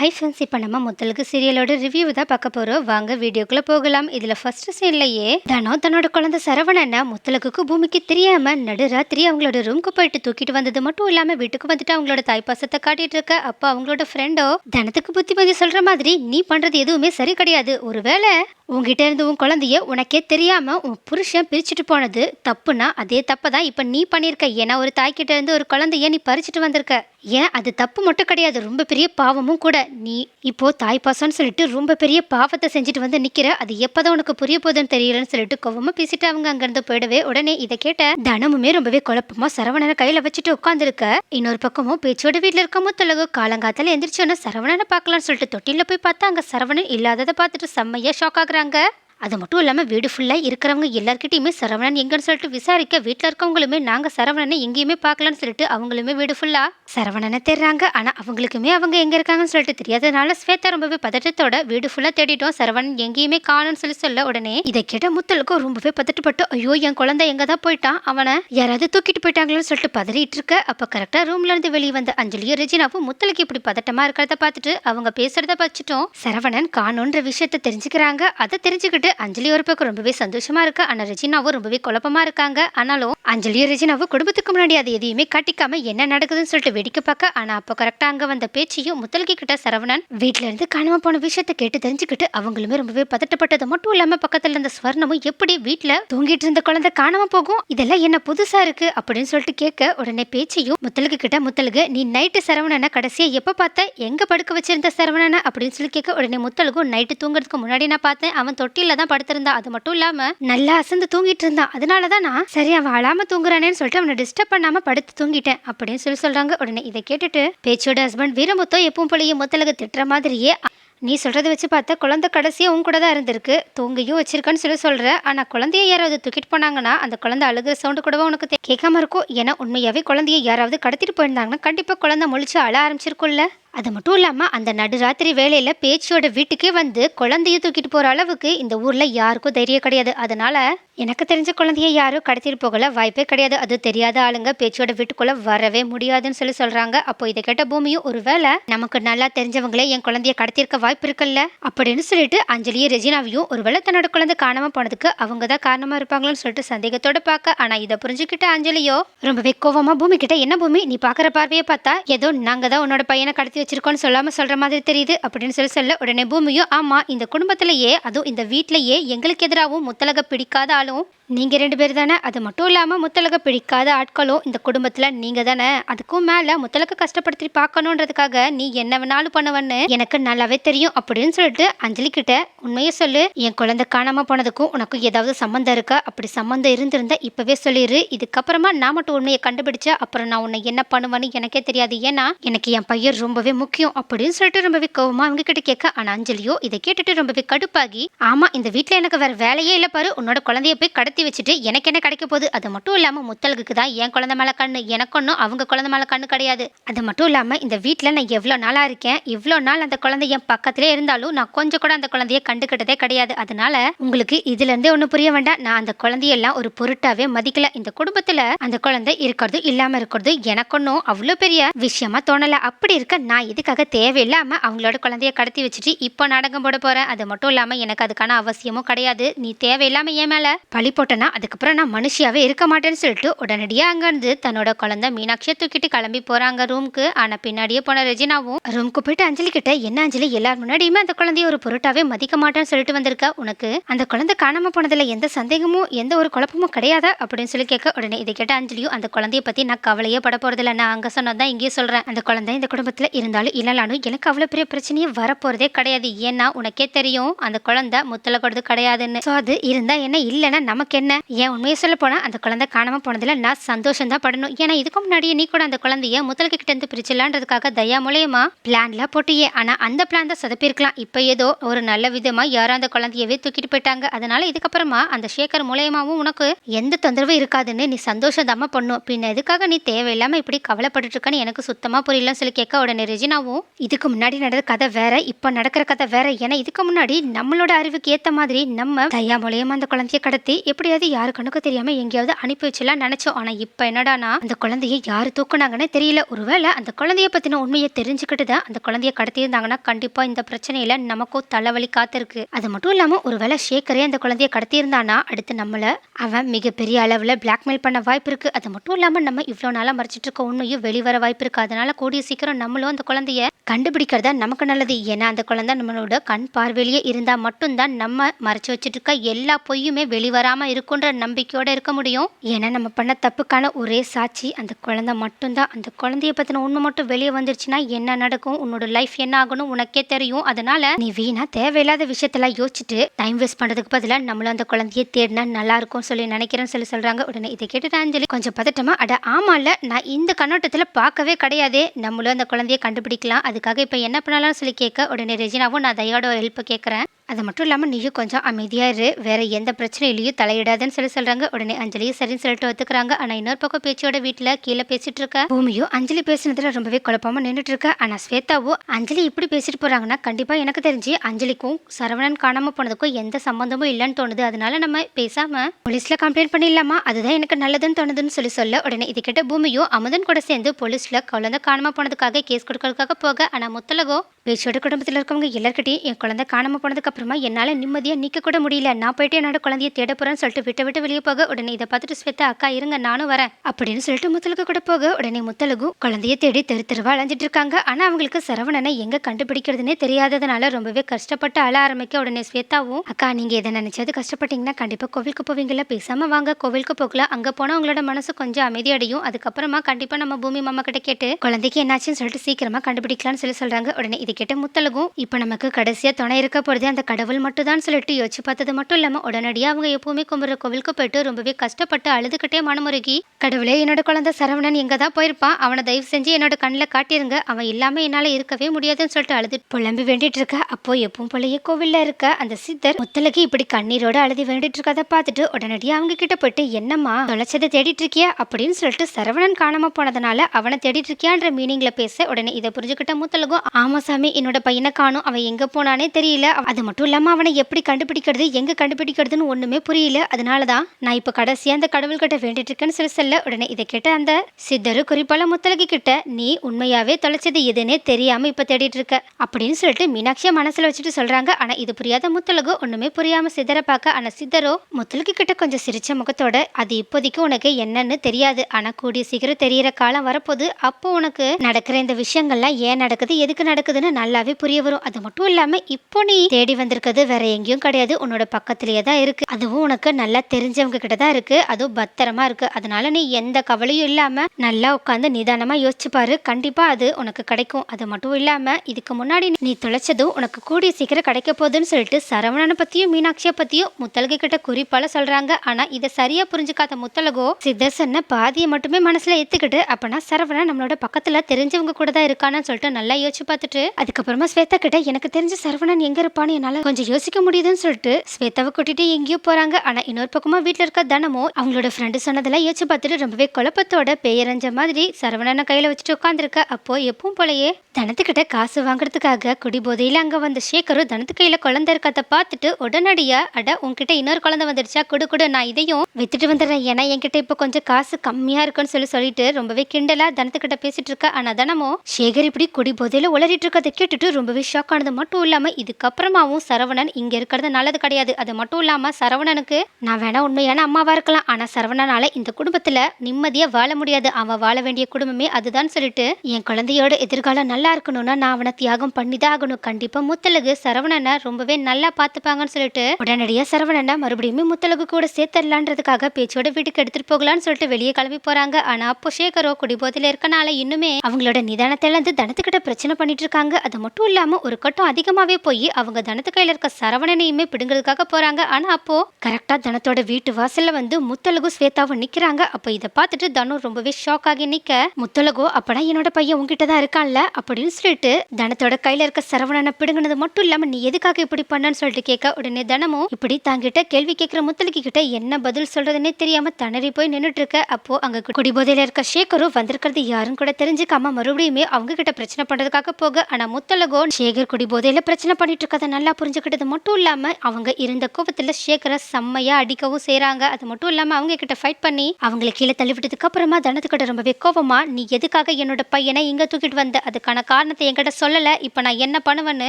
Hi friends இப்போ நம்ம முத்தலுக்கு சீரியலோட review தான் பார்க்க போகிறோம் வாங்க வீடியோக்குள்ளே போகலாம். இதில் ஃபர்ஸ்ட் சீன்லையே தனோ தன்னோட குழந்தை சரவணனை முத்தலுக்கு பூமிக்கு தெரியாமல் நடுராத்திரி அவங்களோட ரூம்க்கு போயிட்டு தூக்கிட்டு வந்தது மட்டும் இல்லாமல் வீட்டுக்கு வந்துட்டு அவங்களோட தாய்ப்பாசத்தை காட்டிட்டு இருக்க. அப்போ அவங்களோட ஃப்ரெண்டோ தனத்துக்கு புத்திமதி சொல்கிற மாதிரி நீ பண்ணுறது எதுவுமே சரி கிடையாது. ஒருவேளை உங்ககிட்ட இருந்து உன் குழந்தைய உனக்கே தெரியாமல் உன் புருஷன் பிரிச்சுட்டு போனது தப்புனா அதே தப்பை தான் இப்போ நீ பண்ணியிருக்க. ஏன்னா ஒரு தாய்கிட்ட இருந்து ஒரு குழந்தைய நீ பறிச்சுட்டு வந்திருக்க. ஏன்? அது தப்பு மட்டும் கிடையாது. ரொம்ப பெரிய பாவமும் கூட. நீ இப்போ தாய் பாசம்னு சொல்லிட்டு ரொம்ப பெரிய பாவத்தை செஞ்சுட்டு வந்து நிற்கிற அது எப்போதான் உனக்கு புரிய போகுதுன்னு தெரியலன்னு சொல்லிட்டு கோவமாக பேசிட்டு அவங்க அங்கேருந்து போயிடவே உடனே இதை கேட்ட தனமுமே ரொம்பவே குழப்பமா சரவணனை கையில் வச்சுட்டு உட்காந்துருக்க இன்னொரு பக்கமும் பேச்சோட வீட்டில் இருக்க முத்தலகு காலங்காத்தால எந்திரிச்சோன்னா சரவணனை பார்க்கலாம்னு சொல்லிட்டு தொட்டியில் போய் பார்த்தா அங்கே சரவணன் இல்லாததை பார்த்துட்டு செம்மையாக ஷாக் அங்கே அது மட்டும் இல்லாமல் வீடு ஃபுல்லாக இருக்கிறவங்க எல்லாருக்கிட்டையுமே சரவணன் எங்கன்னு சொல்லிட்டு விசாரிக்க வீட்டில் இருக்கவங்களுமே நாங்கள் சரவணனை எங்கேயுமே பார்க்கலன்னு சொல்லிட்டு அவங்களுமே வீடு ஃபுல்லாக சரவணனை தேடுறாங்க. ஆனால் அவங்களுக்குமே அவங்க எங்கே இருக்காங்கன்னு சொல்லிட்டு தெரியாதனால ஸ்வேதா ரொம்பவே பதட்டத்தோட வீடு ஃபுல்லாக தேடிட்டோம். சரவணன் எங்கேயுமே காணும்னு சொல்லி சொல்ல உடனே இதை கேட்ட முத்தலுக்கும் ரொம்பவே பதட்டப்பட்டு ஐயோ என் குழந்தை எங்கே தான் போயிட்டான் அவனை யாராவது தூக்கிட்டு போயிட்டாங்களோன்னு சொல்லிட்டு பதறிட்டு இருக்க. அப்போ கரெக்டாக ரூம்ல இருந்து வெளியே வந்த அஞ்சலியும் ரெஜினாவும் முத்தலுக்கு இப்படி பதட்டமாக இருக்கிறத பார்த்துட்டு அவங்க பேசுறத வச்சுட்டோம் சரவணன் காணுன்ற விஷயத்த தெரிஞ்சுக்கிறாங்க. அதை தெரிஞ்சுக்கிட்டு அஞ்சலி ஒரு பக்கம் ரொம்பவே சந்தோஷமா இருக்கு. ஆனா ரெஜினாவும் ரொம்பவே குழப்பமா இருக்காங்க. ஆனாலும் அஞ்சலியும் ரெஜினாவும் குடும்பத்துக்கு முன்னாடி அது எதையுமே காட்டிக்காம என்ன நடக்குதுன்னு சொல்லிட்டு வேடிக்கை பார்க்க. ஆனா அப்போ கரெக்டா அங்க வந்த பேச்சையும் முத்தல்கி கிட்ட சரவணன் வீட்ல இருந்து காணாம போன விஷயத்த கேட்டு தெரிஞ்சுக்கிட்டு அவங்களுமே ரொம்பவே பதட்டப்பட்டது. மட்டும் இல்லாம பக்கத்துல இருந்த ஸ்வர்ணமும் எப்படி வீட்டில் தூங்கிட்டு இருந்த குழந்தை காணாம போகும்? இதெல்லாம் என்ன புதுசா இருக்கு? அப்படின்னு சொல்லிட்டு கேட்க உடனே பேச்சையும் முத்தலுக்கு கிட்ட முத்தலுக்கு நீ நைட்டு சரவணனை கடைசியா எப்ப பார்த்த? எங்க படுக்க வச்சிருந்த சரவணனை? அப்படின்னு சொல்லி கேட்க உடனே முத்தலுக்கும் நைட்டு தூங்குறதுக்கு முன்னாடி நான் பார்த்தேன். அவன் தொட்டில தான் படுத்திருந்தான் அது மட்டும் இல்லாம நல்லா அசந்து தூங்கிட்டு இருந்தான் அதனால தான் நான் சரி அவன் அழாம தூங்குறானேன்னு சொல்லிட்டு அவனை டிஸ்டர்ப் பண்ணாம படுத்து தூங்கிட்டேன் அப்படின்னு சொல்லி சொல்றாங்க. உடனே இதை கேட்டுட்டு பேச்சோட ஹஸ்பண்ட் வீரமுத்தோ எப்பவும் போலயே முத்தலுக்கு திட்டுற மாதிரியே நீ சொல்கிறத வச்சு பார்த்தா குழந்தை கடைசியாக உன் கூட தான் இருந்திருக்கு. தூங்கியும் வச்சிருக்கன்னு சொல்லி சொல்கிற ஆனால் குழந்தைய யாராவது தூக்கிட்டு போனாங்கன்னா அந்த குழந்தை அழுகிற சவுண்டு கூடவா உனக்கு கேட்காம இருக்கும். ஏன்னா உண்மையாகவே குழந்தைய யாராவது கடத்திட்டு போயிருந்தாங்கன்னா கண்டிப்பாக குழந்தை முழிச்சு அழ ஆரம்பிச்சிருக்கும்ல. அது மட்டும் இல்லாமல் அந்த நடுராத்திரி வேலையில் பேச்சியோட வீட்டுக்கே வந்து குழந்தைய தூக்கிட்டு போகிற அளவுக்கு இந்த ஊரில் யாருக்கும் தைரியம் கிடையாது. அதனால் எனக்கு தெரிஞ்ச குழந்தைய யாரும் கடத்திட்டு போகல. வாய்ப்பே கிடையாது. அது தெரியாத ஆளுங்க பேச்சியோட வீட்டுக்குள்ளே வரவே முடியாதுன்னு சொல்லி சொல்கிறாங்க அப்போ இதை கேட்ட பூமியும் ஒரு வேளை நமக்கு நல்லா தெரிஞ்சவங்களே என் குழந்தைய கடத்தியிருக்க வாய்ப்பு இருக்குல்ல? அப்படின்னு சொல்லிட்டு அஞ்சலியும் ரெஜினாவையும் ஒருவேளை தன்னோட குழந்தை காணாமல் போனதுக்கு அவங்க தான் காரணமாக இருப்பாங்களோன்னு சொல்லிட்டு சந்தேகத்தோட பார்க்க. ஆனால் இதை புரிஞ்சுக்கிட்ட அஞ்சலியோ ரொம்பவே கோவமாக பூமி கிட்ட என்ன பூமி? நீ பார்க்குற பார்வையை பார்த்தா ஏதோ நாங்கள் தான் உன்னோட பையனை கடத்தி வச்சிருக்கோன்னு சொல்லாமல் சொல்கிற மாதிரி தெரியுது அப்படின்னு சொல்லி சொல்ல உடனே பூமியும் ஆமாம் இந்த குடும்பத்திலேயே அதுவும் இந்த வீட்டிலேயே எங்களுக்கு எதிராகவும் முத்தலக பிடிக்காத ஆளும் நீங்கள் ரெண்டு பேர் தானே. அது மட்டும் இல்லாமல் முத்தலக பிடிக்காத ஆட்களும் இந்த குடும்பத்தில் நீங்கள் தானே. அதுக்கும் மேலே முத்தலக கஷ்டப்படுத்தி பார்க்கணுன்றதுக்காக நீ என்ன வேணாலும் பண்ணுவன்னு எனக்கு நல்லாவே தெரியும் அப்படின்னு சொல்லிட்டு அஞ்சலி கிட்ட உண்மையை சொல்லு. என் குழந்தை காணாமல் போனதுக்கும் உனக்கும் ஏதாவது சம்மந்தம் இருக்கா? அப்படி சம்மந்தம் இருந்திருந்தா இப்போவே சொல்லிடு இதுக்கப்புறமா நான் மட்டும் உண்மையை கண்டுபிடிச்சா அப்புறம் நான் உன்னை என்ன பண்ணுவேன்னு எனக்கே தெரியாது. ஏன்னா எனக்கு என் பையன் ரொம்பவே முக்கியம் அப்படின்னு சொல்லிட்டு ரொம்பவே கோவமா அவங்க கிட்ட கேட்க ஆனா அஞ்சலியோ இதை கேட்டுட்டு ரொம்பவே கடுப்பாகி ஆமா இந்த வீட்டுல எனக்கு வேற வேலையே இல்ல பாரு உன்னோட குழந்தைய போய் கடத்தி வச்சுட்டு எனக்கு என்ன கிடைக்க போகுது? அது மட்டும் இல்லாம முத்தலுக்கு தான் என் குழந்தை மேல கண்ணு எனக்கு ஒன்றும் அவங்க குழந்தை மேல கண்ணு கிடையாது. அது மட்டும் இல்லாம இந்த வீட்டுல நான் எவ்வளவு நாளா இருக்கேன் இவ்வளவு நாள் அந்த குழந்தை என் பக்கத்திலே இருந்தாலும் நான் கொஞ்சம் கூட அந்த குழந்தைய கண்டுக்கிட்டதே கிடையாது. அதனால உங்களுக்கு இதுல இருந்தே ஒன்றும் புரிய வேண்டாம். நான் அந்த குழந்தையெல்லாம் ஒரு பொருட்டாவே மதிக்கல. இந்த குடும்பத்துல அந்த குழந்தை இருக்கிறது இல்லாம இருக்கிறது எனக்கு ஒன்றும் அவ்வளோ பெரிய விஷயமா தோணல. அப்படி இருக்க நான் நான் இதுக்காக தேவையில்லாமல் அவங்களோட குழந்தைய கடத்தி வச்சுட்டு இப்போ நாடகம் போட போகிறேன் அது மட்டும் இல்லாமல் எனக்கு அதுக்கான அவசியமும் கிடையாது. நீ தேவையில்லாமல் ஏன் மேலே பழி போட்டேன்னா அதுக்கப்புறம் நான் மனுஷியாவே இருக்க மாட்டேன்னு சொல்லிட்டு உடனடியாக அங்கேருந்து தன்னோட குழந்தை மீனாட்சியை தூக்கிட்டு கிளம்பி போறாங்க ரூம்க்கு. ஆனால் பின்னாடியே போன ரெஜினாவும் ரூம்க்கு போயிட்டு அஞ்சலி கிட்ட என்ன அஞ்சலி? எல்லார் முன்னாடியுமே அந்த குழந்தைய ஒரு பொருட்டாவே மதிக்க மாட்டேன்னு சொல்லிட்டு வந்திருக்க. உனக்கு அந்த குழந்தை காணாம போனதுல எந்த சந்தேகமும் எந்த ஒரு குழப்பமும் கிடையாதா? அப்படின்னு சொல்லி கேட்க உடனே இதை கேட்ட அஞ்சலியும் அந்த குழந்தைய பற்றி நான் கவலையே பட போகிறதில்ல நான் அங்கே சொன்னதான் இங்கேயே சொல்கிறேன் அந்த குழந்தை இந்த குடும்பத்தில் இருந்து இருந்தாலும் இல்லைனாலும் எனக்கு அவ்வளோ பெரிய பிரச்சனையே வரப்போகிறதே கிடையாது. ஏன்னா உனக்கே தெரியும் அந்த குழந்தை முத்தல கொடுத்து கிடையாதுன்னு. ஸோ அது இருந்தால் என்ன இல்லைன்னா நமக்கு என்ன? ஏன் உண்மையை சொல்ல போனால் அந்த குழந்தை காணாம போனதில் நான் சந்தோஷம் தான் படணும். ஏன்னா இதுக்கு முன்னாடியே நீ கூட அந்த குழந்தைய முத்தலுக்கு கிட்ட இருந்து பிரிச்சிடலான்றதுக்காக தயா மூலயமா பிளான்லாம் போட்டியே. ஆனால் அந்த பிளான் தான் சொதப்பிருக்கலாம் இப்போ ஏதோ ஒரு நல்ல விதமாக யாரும் அந்த குழந்தையவே தூக்கிட்டு போயிட்டாங்க. அதனால இதுக்கப்புறமா அந்த சேகர் மூலயமாவும் உனக்கு எந்த தொந்தரவும் இருக்காதுன்னு நீ சந்தோஷம் தாமா பண்ணும். பின்ன எதுக்காக நீ தேவையில்லாமல் இப்படி கவலைப்பட்டுட்டு இருக்கன்னு எனக்கு சுத்தமாக புரியலன்னு சொல்லி கேட்க உடனே ரெஜினாவும் இதுக்கு முன்னாடி நடந்த கதை வேற இப்ப நடக்கிற கதை வேற ஏன்னா இதுக்கு முன்னாடி நம்மளோட அறிவுக்கு ஏத்த மாதிரி நம்ம தயா மூலியமா அந்த குழந்தைய கடத்தி எப்படியாவது யாரு கண்ணுக்கு தெரியாம எங்கேயாவது அனுப்பி வச்சலாம் நினைச்சோம். ஆனா இப்ப என்னடானா அந்த குழந்தைய யாரு தூக்குனாங்கன்னு தெரியல. ஒருவேளை அந்த குழந்தைய பத்தின உண்மையை தெரிஞ்சுக்கிட்டு தான் அந்த குழந்தைய கடத்தியிருந்தாங்கன்னா கண்டிப்பா இந்த பிரச்சனையில நமக்கும் தலைவலி காத்திருக்கு. அது மட்டும் இல்லாம ஒருவேளை ஷேக்கரே அந்த குழந்தைய கடத்தியிருந்தானா அடுத்து நம்மள அவன் மிகப்பெரிய அளவுல பிளாக்மெயில் பண்ண வாய்ப்பு இருக்கு. அது மட்டும் இல்லாம நம்ம இவ்வளவு நாளா மறைச்சிட்டு இருக்க உண்மையும் வெளிவர வாய்ப்பு இருக்கு. அதனால கூடிய சீக்கிரம் நம்மளும் அந்த குழந்தைய கண்டுபிடிக்கிறதா நமக்கு நல்லது. ஏன்னா அந்த குழந்தை நம்மளோட கண் பார்வையிலேயே இருந்தா மட்டும்தான் நம்ம மறைச்சு வச்சுட்டு இருக்க எல்லா பொய்யுமே வெளிவராம இருக்குன்ற நம்பிக்கையோட இருக்க முடியும். ஏன்னா நம்ம பண்ண தப்புக்கான ஒரே சாட்சி அந்த குழந்தை மட்டும்தான். அந்த குழந்தைய பத்தின உண்மை மட்டும் வெளியே வந்துருச்சுன்னா என்ன நடக்கும்? உன்னோட லைஃப் என்ன ஆகணும் உனக்கே தெரியும். அதனால நீ வீணா தேவையில்லாத விஷயத்தெல்லாம் யோசிச்சுட்டு டைம் வேஸ்ட் பண்றதுக்கு பதிலாக நம்மளும் அந்த குழந்தைய தேடினா நல்லா இருக்கும் சொல்லி நினைக்கிறேன்னு சொல்லி சொல்றாங்க. உடனே இதை கேட்டுட்டு அஞ்சலி கொஞ்சம் பதட்டமா அட ஆமால நான் இந்த கண்ணோட்டத்துல பார்க்கவே கிடையாது. நம்மளும் அந்த குழந்தைய கண்டுபிடிக்கலாம். அதுக்காக இப்போ என்ன பண்ணலாம்னு சொல்லி கேட்க உடனே ரெஜினாவும் நான் தயோட ஹெல்ப்பை கேட்குறேன். அது மட்டும் இல்லாமல் நீயும் கொஞ்சம் அமைதியாக இரு. வேறு எந்த பிரச்சனையிலையும் தலையிடாதுன்னு சொல்லி சொல்கிறாங்க உடனே அஞ்சலியும் சரின்னு சொல்லிட்டு ஒத்துக்கிறாங்க. ஆனால் இன்னொரு பக்கம் பேச்சியோட வீட்டில் கீழே பேசிட்டு இருக்க? பூமியும் அஞ்சலி பேசினதில் ரொம்பவே குழப்பமாக நின்றுட்டு இருக்கா? ஆனால் ஸ்வேதாவோ அஞ்சலி இப்படி பேசிட்டு போகிறாங்கன்னா கண்டிப்பாக எனக்கு தெரிஞ்சு அஞ்சலிக்கும் சரவணன் காணாமல் போனதுக்கும் எந்த சம்பந்தமும் இல்லைன்னு தோணுது. அதனால நம்ம பேசாமல் போலீஸில் கம்ப்ளைண்ட் பண்ணிடலாமா? அதுதான் எனக்கு நல்லதுன்னு தோணுதுன்னு சொல்லி சொல்ல. உடனே இது கிட்ட பூமியும் அமுதன் கூட சேர்ந்து போலீஸில் குழந்தை காணாமல் போனதுக்காக கேஸ் கொடுக்கறதுக்காக போக. ஆனால் முத்தலகோ பேச்சியோட குடும்பத்தில் இருக்கவங்க எல்லாருக்கிட்டையும் என் குழந்தை காணாமல் போனதுக்கு அப்புறமா என்னால் நிம்மதியாக நிற்க கூட முடியல. நான் போயிட்டு என்னோட குழந்தைய தேட போகிறேன்னு சொல்லிட்டு விட்டு விட்டு வெளியே போக உடனே இதை பார்த்துட்டு ஸ்வேதா அக்கா இருங்க நானும் வரேன். அப்படின்னு சொல்லிட்டு முத்தலுக்கு கூட போக உடனே முத்தலகும் குழந்தைய தேடி தெரு தெருவா அலைஞ்சிட்டு இருக்காங்க. ஆனால் அவங்களுக்கு சரவணனை எங்கே கண்டுபிடிக்கிறதுனே தெரியாததுனால ரொம்பவே கஷ்டப்பட்டு அழ ஆரம்பிக்க உடனே ஸ்வேதாவும் அக்கா நீங்கள் எதை நினைச்சது கஷ்டப்பட்டீங்கன்னா கண்டிப்பாக கோவிலுக்கு போவீங்களா பேசாமல் வாங்க கோவிலுக்கு போகலாம். அங்கே போனால் உங்களோட மனசு கொஞ்சம் அமைதியடையும் அதுக்கப்புறமா கண்டிப்பாக நம்ம பூமி மாமா கிட்ட கேட்டு குழந்தைக்கு என்னாச்சுன்னு சொல்லிட்டு சீக்கிரமாக கண்டுபிடிக்கலாம்னு சொல்லி சொல்கிறாங்க உடனே இது கேட்ட முத்தலகும் இப்போ நமக்கு கடைசியாக துணை இருக்க போகிறது அந்த கடவுள் மட்டும்தான் சொல்லிட்டு யோசிச்சு பார்த்தது மட்டும் இல்லாம உடனடியா அவங்க எப்பவுமே கும்பிடுற கோவிலுக்கு போயிட்டு ரொம்பவே கஷ்டப்பட்டு அழுதுகிட்டே மனமுருகி கடவுளே என்னோட குழந்தை சரவணன் எங்க தான் போயிருப்பான்? அவனை தயவு செஞ்சு என்னோட கண்ணில் காட்டிருங்க. அவன் இல்லாம என்னால இருக்கவே முடியாதுன்னு சொல்லிட்டு அழுது புலம்பி வேண்டிட்டு இருக்க. அப்போ எப்பவும் போலயே கோவில்ல இருக்க அந்த சித்தர் முத்தலகி இப்படி கண்ணீரோட அழுதி வேண்டிட்டு இருக்கதை பார்த்துட்டு உடனடியா அவங்க கிட்ட போயிட்டு என்னம்மா தொலைச்சதை தேடிட்டு இருக்கியா? அப்படின்னு சொல்லிட்டு சரவணன் காணாம போனதுனால அவனை தேடிட்டு இருக்கியான்ற மீனிங்ல பேச உடனே இதை புரிஞ்சுக்கிட்ட முத்தலகும் ஆமா சாமி என்னோட பையனை காணும். அவன் எங்க போனானே தெரியல. அது மட்டும் இல்லாம அவனை எப்படி கண்டுபிடிக்கிறது எங்கே கண்டுபிடிக்கிறதுன்னு ஒன்றுமே புரியல. அதனால தான் நான் இப்போ கடைசியாக அந்த கடவுள்கிட்ட வேண்டிட்டு இருக்கேன்னு சொல்லி சொல்ல உடனே இதை கேட்ட அந்த சித்தரு குறிப்பால முத்தலகி கிட்ட நீ உண்மையாவே தொலைச்சது எதுன்னே தெரியாம இப்போ தேடிட்டு இருக்க. அப்படின்னு சொல்லிட்டு மீனாட்சியை மனசில் வச்சுட்டு சொல்றாங்க. ஆனால் இது புரியாத முத்தலகு ஒன்றுமே புரியாம சித்தரை பார்க்க ஆனால் சித்தரோ முத்தலகி கிட்ட கொஞ்சம் சிரிச்ச முகத்தோட அது இப்போதைக்கு உனக்கு என்னன்னு தெரியாது. ஆனால் கூடிய சீக்கிரம் தெரியற காலம் வரப்போது அப்போ உனக்கு நடக்கிற இந்த விஷயங்கள்லாம் ஏன் நடக்குது எதுக்கு நடக்குதுன்னு நல்லாவே புரிய வரும். அது மட்டும் இல்லாமல் இப்போ நீ தேடி வந்திருக்கிறது. வேற எங்கேயும் கிடையாது. உன்னோட பக்கத்திலேயே தான் இருக்கு. அதுவும் உனக்கு நல்லா தெரிஞ்சவங்க கிட்ட தான் இருக்கு. அதுவும் பத்திரமா இருக்கு. அதனால நீ எந்த கவலையும் இல்லாம நல்லா உட்காந்து நிதானமா யோசிச்சு பாரு கண்டிப்பா அது உனக்கு கிடைக்கும். அது மட்டும் இல்லாம இதுக்கு முன்னாடி நீ தொலைச்சதும் உனக்கு கூடிய சீக்கிரம் கிடைக்க போகுதுன்னு சொல்லிட்டு சரவணனை பத்தியும் மீனாட்சியை பத்தியும் முத்தலகு கிட்ட குறிப்பால சொல்றாங்க. ஆனா இதை சரியா புரிஞ்சுக்காத முத்தலகோ சித்தர் பாதியை மட்டுமே மனசுல ஏத்துக்கிட்டு அப்பனா சரவணன் நம்மளோட பக்கத்துல தெரிஞ்சவங்க கூட தான் இருக்கான்னு சொல்லிட்டு நல்லா யோசிச்சு பார்த்துட்டு அதுக்கப்புறமா ஸ்வேதா கிட்ட எனக்கு தெரிஞ்ச சரவணன் எங்க இருப்பான்னு என்னால கொஞ்சம் யோசிக்க முடியுதுன்னு சொல்லிட்டு ஸ்வேதாவை கூட்டிட்டு எங்கேயோ போறாங்க. ஆனா இன்னொரு பக்கமா வீட்டுல இருக்க தனமோ அவங்களோட ஃப்ரெண்டு சொன்னதெல்லாம் யோசிச்சு பார்த்துட்டு ரொம்பவே குழப்பத்தோட பெயரஞ்ச மாதிரி சரவணனை கையில வச்சுட்டு உட்காந்துருக்க அப்போ எப்பவும் போலயே தனத்துக்கிட்ட காசு வாங்குறதுக்காக குடி போதையில அங்க வந்த சேகரும் தனத்து கையில குழந்தை இருக்கத பார்த்துட்டு உடனடியா அட உன்கிட்ட இன்னொரு குழந்தை வந்துருச்சா? குடு குடு நான் இதையும் வித்துட்டு வந்துடுறேன். ஏன்னா என்கிட்ட இப்போ கொஞ்சம் காசு கம்மியா இருக்குன்னு சொல்லி சொல்லிட்டு ரொம்பவே கிண்டலா தனத்துக்கிட்ட பேசிட்டு இருக்க. ஆனா தனமோ சேகர் இப்படி குடி போதையில உளறிட்டு இருக்கதை கேட்டுட்டு ரொம்பவே ஷாக் ஆனது மட்டும் இல்லாம இதுக்கப்புறமாவும் சரவணன் இங்க இருக்கிறது நல்லது கிடையாது. அது மட்டும் இல்லாம சரவணனுக்கு நான் வேணா உண்மையான அம்மாவா இருக்கலாம். ஆனா சரவணனால இந்த குடும்பத்துல நிம்மதியா வாழ முடியாது. அவன் வாழ வேண்டிய குடும்பமே அதுதான் சொல்லிட்டு என் குழந்தையோட எதிர்காலம் நல்லா இருக்கணும்னா நான் அவனை தியாகம் பண்ணிதான் ஆகணும். கண்டிப்பா முத்தலகு சரவணனை ரொம்பவே நல்லா பார்த்துப்பாங்கன்னு சொல்லிட்டு உடனடியா சரவணனை மறுபடியுமே முத்தலகு கூட சேர்த்தரலான்றதுக்காக பேச்சோட வீட்டுக்கு எடுத்துட்டு போகலான்னு சொல்லிட்டு வெளியே கிளம்பி போறாங்க. ஆனா அப்போ சேகரோ குடிபோதையில இருக்கனால இன்னுமே அவங்களோட நிதானத்தை இழந்து தனத்துக்கிட்ட பிரச்சனை பண்ணிட்டு இருக்காங்க. அது மட்டும் இல்லாம ஒரு கட்டம் அதிகமாவே போய் அவங்க தனத்துக்கிட்ட தனத்து கையில இருக்க சரவணனையுமே பிடுங்கிறதுக்காக போறாங்க. ஆனா அப்போ கரெக்டா தனத்தோட வீட்டு வாசல்ல வந்து முத்தலகும் ஸ்வேதாவும் நிக்கிறாங்க. அப்ப இதை பார்த்துட்டு தனு ரொம்பவே ஷாக் ஆகி நிக்க முத்தலகோ அப்பனா என்னோட பையன் உங்ககிட்ட தான் இருக்கான்ல? அப்படின்னு சொல்லிட்டு தனத்தோட கையில இருக்க சரவணனை பிடுங்கினது மட்டும் இல்லாம நீ எதுக்காக இப்படி பண்ணன்னு சொல்லிட்டு கேட்க? உடனே தனமும் இப்படி தாங்கிட்ட கேள்வி கேட்கிற முத்தலகி கிட்ட என்ன பதில் சொல்றதுன்னே தெரியாம தணறி போய் நின்னுட்டு இருக்க. அப்போ அங்க குடிபோதையில இருக்க சேகரும் வந்திருக்கிறது யாரும் கூட தெரிஞ்சுக்காம மறுபடியுமே அவங்க கிட்ட பிரச்சனை பண்றதுக்காக போக. ஆனா முத்தலகோ சேகர் குடிபோதையில பிரச்சனை பண்ணிட்டு இருக்கதை நல்லா புரிஞ்சுக்கிட்டது மட்டும் இல்லாம அவங்க இருந்த கோபத்துல சேகரை செம்மையா அடிக்கவும் செய்கிறாங்க அது மட்டும் இல்லாம அவங்க கிட்ட ஃபைட் பண்ணி அவங்களை கீழே தள்ளிவிட்டதுக்கு அப்புறமா தனத்துக்கிட்ட ரொம்பவே கோபமா நீ எதுக்காக என்னோட பையனை இங்க தூக்கிட்டு வந்த? அதுக்கான காரணத்தை என்கிட்ட சொல்லல. இப்ப நான் என்ன பண்ணுவேன்னு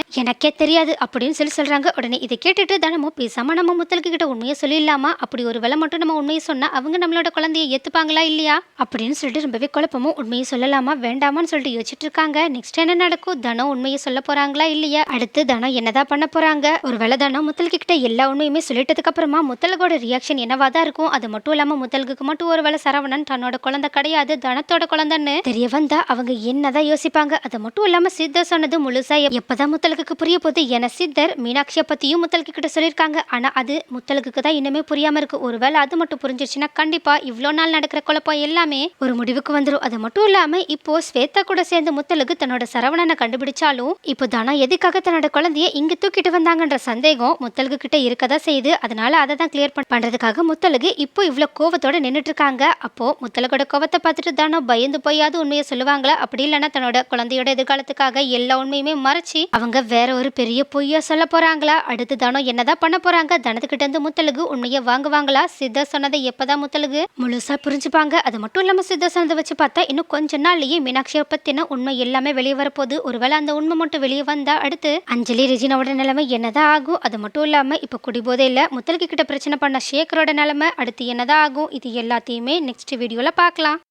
எனக்கே தெரியாது அப்படின்னு சொல்லி சொல்றாங்க. உடனே இதை கேட்டுட்டு தனமும் பேசாம நம்ம முத்தலுக்கு கிட்ட உண்மையை சொல்லிடலாமா? அப்படி ஒரு வேலை மட்டும் நம்ம உண்மையை சொன்னா அவங்க நம்மளோட குழந்தைய ஏத்துப்பாங்களா இல்லையா? அப்படின்னு சொல்லிட்டு ரொம்பவே குழப்பமும் உண்மையை சொல்லலாமா வேண்டாமான்னு சொல்லிட்டு யோசிச்சுட்டு இருக்காங்க. நெக்ஸ்ட் என்ன நடக்கும்? தனம் உண்மையை சொல்ல போறாங்களா இல்லையா? அடுத்து தனம் என்னதான் பண்ண ஒரு ஒருவேளை தனம் முத்தலுக்கு கிட்ட எல்லா உண்மையுமே சொல்லிட்டதுக்கு அப்புறமா முத்தலகோட ரியாக்ஷன் என்னவா தான் இருக்கும்? அது மட்டும் இல்லாமல் முத்தலுக்கு மட்டும் ஒரு வேலை சரவணன் தன்னோட குழந்தை கிடையாது தனத்தோட குழந்தைன்னு. தெரிய வந்தா அவங்க என்னதான் யோசிப்பாங்க? அது மட்டும் இல்லாம சித்தர் சொன்னது முழுசா எப்பதான் முத்தலுக்கு புரிய போகுது? என சித்தர் மீனாட்சியை பத்தியும் முத்தலுக்கு கிட்ட சொல்லியிருக்காங்க. ஆனா அது முத்தலுக்கு தான் இன்னுமே புரியாம இருக்கு. ஒருவேளை அது மட்டும் புரிஞ்சிருச்சுன்னா கண்டிப்பா இவ்வளோ நாள் நடக்கிற குழப்பம் எல்லாமே ஒரு முடிவுக்கு வந்துடும் அது மட்டும் இல்லாம இப்போ ஸ்வேதா கூட சேர்ந்து முத்தலுக்கு தன்னோட சரவணனை கண்டுபிடிச்சாலும் இப்போ தானா எதுக்காக தன்னோட குழந்தைய இங்க தூக்கிட்டு வந்தாங்கன்ற சந்தேகம் முத்தலுக்கு கிட்ட தான் செய்யுது. அதனால அதை தான் கிளியர் பண்றதுக்காக முத்தலுக்கு இப்போ இவ்வளோ கோவத்தோட நின்றுட்டு இருக்காங்க அப்போ முத்தலகோட கோவத்தை பார்த்துட்டு தானோ பயந்து போயாவது உண்மையை சொல்லுவாங்களா? அப்படி இல்லைன்னா தன்னோட குழந்தையோட எதிர்காலத்துக்காக எல்லா உண்மையுமே மறைச்சு அவங்க வேற ஒரு பெரிய பொய்யா சொல்ல போறாங்களா? அடுத்து தானோ என்னதான் பண்ண போறாங்க? தனத்துக்கிட்ட இருந்து முத்தலுகு உண்மையை வாங்குவாங்களா? சித்த சொன்னதை எப்பதான் முத்தலுகு முழுசா புரிஞ்சுப்பாங்க? அது மட்டும் இல்லாம சித்த சொன்னதை வச்சு பார்த்தா இன்னும் கொஞ்ச நாள்லயே மீனாட்சியை பத்தின உண்மை எல்லாமே வெளியே வரப்போகுது. ஒருவேளை அந்த உண்மை மட்டும் வெளியே வந்தா அடுத்து அஞ்சலி ரெஜினாவோட நிலைமை என்னதான் ஆகும்? அது மட்டும் இல்லாமல் இப்போ குடிபோதையில் முத்தலுக்கு கிட்ட பிரச்சனை பண்ண ஷேக்கரோட நிலைமை அடுத்து என்னதான் ஆகும்? இது எல்லாத்தையுமே நெக்ஸ்ட் வீடியோவில் பார்க்கலாம்.